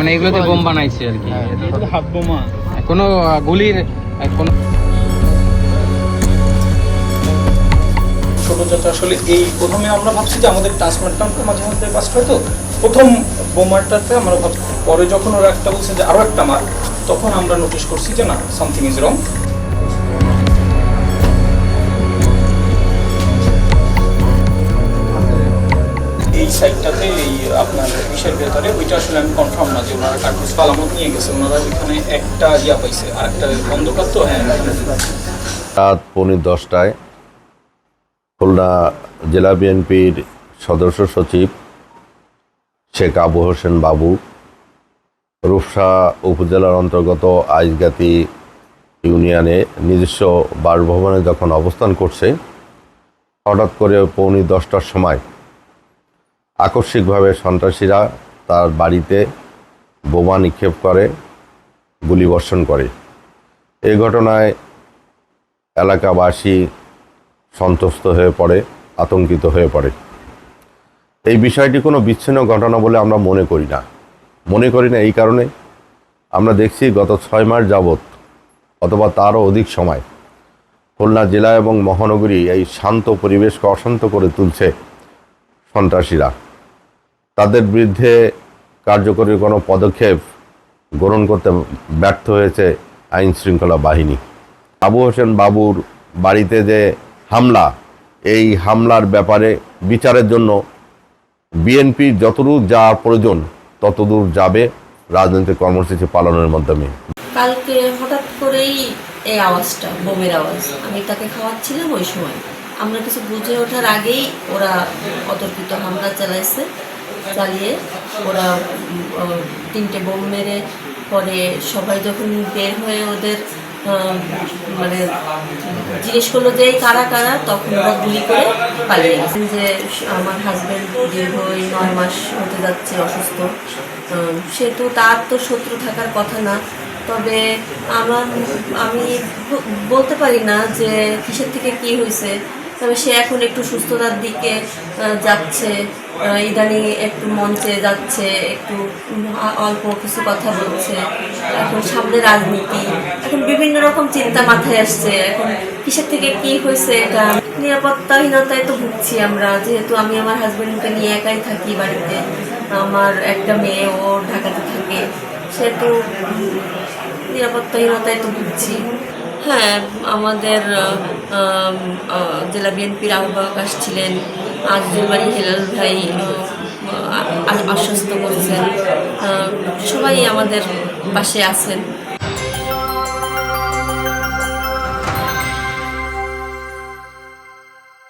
মানে এগুলোতে বোম বানাইছে আর কি। হ্যাঁ। হাত বোমা। কোনো গুলির কোনো ছোট আসলে এই প্রথমে আমরা ভাবছি যে আমাদের ট্রান্সপ্লান্টটা মাঝে মধ্যে বাস্ট হয় তো প্রথম বোমারটাতে আমরা ভাবছি। পরে যখন ওরা একটা বলছে যে আরও একটা মার তখন আমরা নোটিশ করছি যে না সামথিং ইজ রং সাইডটাতে এই আপনার বিশের ভেতরে, ওইটা আসলে আমি কনফার্ম না যে ওনারা কার্টুস পালামত নিয়ে গেছে। ওনারা ওইখানে একটা ইয়া পাইছে, আর একটা অন্ধকার তো হ্যাঁ। রাত পৌনে দশটায় খুলনা জেলা বিএনপির সদস্য সচিব শেখ আবু হোসেন বাবু, রূপসা উপজেলার অন্তর্গত আইসগাতি ইউনিয়নে নিজস্ব বাসভবনে যখন অবস্থান করছে, হঠাৎ করে পৌনে দশটার সময় আকস্মিকভাবে সন্ত্রাসীরা তার বাড়িতে বোমা নিক্ষেপ করে গুলিবর্ষণ করে। এই ঘটনায় এলাকাবাসী সন্তুষ্ট হয়ে পড়ে, আতঙ্কিত হয়ে পড়ে। এই বিষয়টি কোনো বিচ্ছিন্ন ঘটনা বলে আমরা মনে করি না। মনে করি না এই কারণে আমরা দেখছি গত ছয় মাস যাবৎ অথবা তারও অধিক সময় খুলনা জেলা এবং মহানগরী এই শান্ত পরিবেশকে অশান্ত করে তুলছে সন্ত্রাসীরা। তাদের বিরুদ্ধে কার্যকরী কোনো পদক্ষেপ গ্রহণ করতে ব্যর্থ হয়েছে আইন শৃঙ্খলা বাহিনী। আবু হোসেন বাবুর বাড়িতে যে হামলা, এই হামলার ব্যাপারে বিচারের জন্য বিএনপি যতদূর যাওয়ার প্রয়োজন ততদূর যাবে রাজনৈতিক কর্মসূচি পালনের মাধ্যমে। কালকে হঠাৎ করেই এই আওয়াজটা, বোমের আওয়াজ, আমি তাকে খাওয়াচ্ছিলাম ওই সময়। আমরা কিছু বুঝে ওঠার আগেই ওরা অতর্কিত হামলা চালাইছে। চালিয়ে ওরা তিনটে বোম মেরে পরে সবাই যখন বের হয়ে ওদের মানে জিজ্ঞেস করল কারা কারা? তখন ওরা গুলি করে পালিয়ে গেছে। যে, আমার হাজব্যান্ড দীর্ঘ এই নয় মাস হতে যাচ্ছে অসুস্থ। সেহেতু তার তো শত্রু থাকার কথা না। তবে আমার, আমি বলতে পারি না যে কিসের থেকে কি হয়েছে। তবে সে এখন একটু সুস্থতার দিকে যাচ্ছে ইদানিং একটু মঞ্চে যাচ্ছে, একটু অল্প কিছু কথা বলছে। এখন সামনে রাজনীতি। এখন বিভিন্ন রকম চিন্তা মাথায় আসছে। এখন কিসের থেকে কি হয়েছে এটা? নিরাপত্তাহীনতায় তো ভুগছি আমরা। যেহেতু আমি আমার হাজব্যান্ডকে নিয়ে একাই থাকি বাড়িতে, আমার একটা মেয়ে, ও ঢাকাতে থাকে, সেহেতু নিরাপত্তাহীনতায় তো ভুগছি। হ্যাঁ আমাদের জেলা বিএনপির আহ্বায়ক আসছিলেন আজিজুল বাড়ি হেলাল ভাই আশ্বস্ত করেছেন। সবাই আমাদের পাশে আছেন।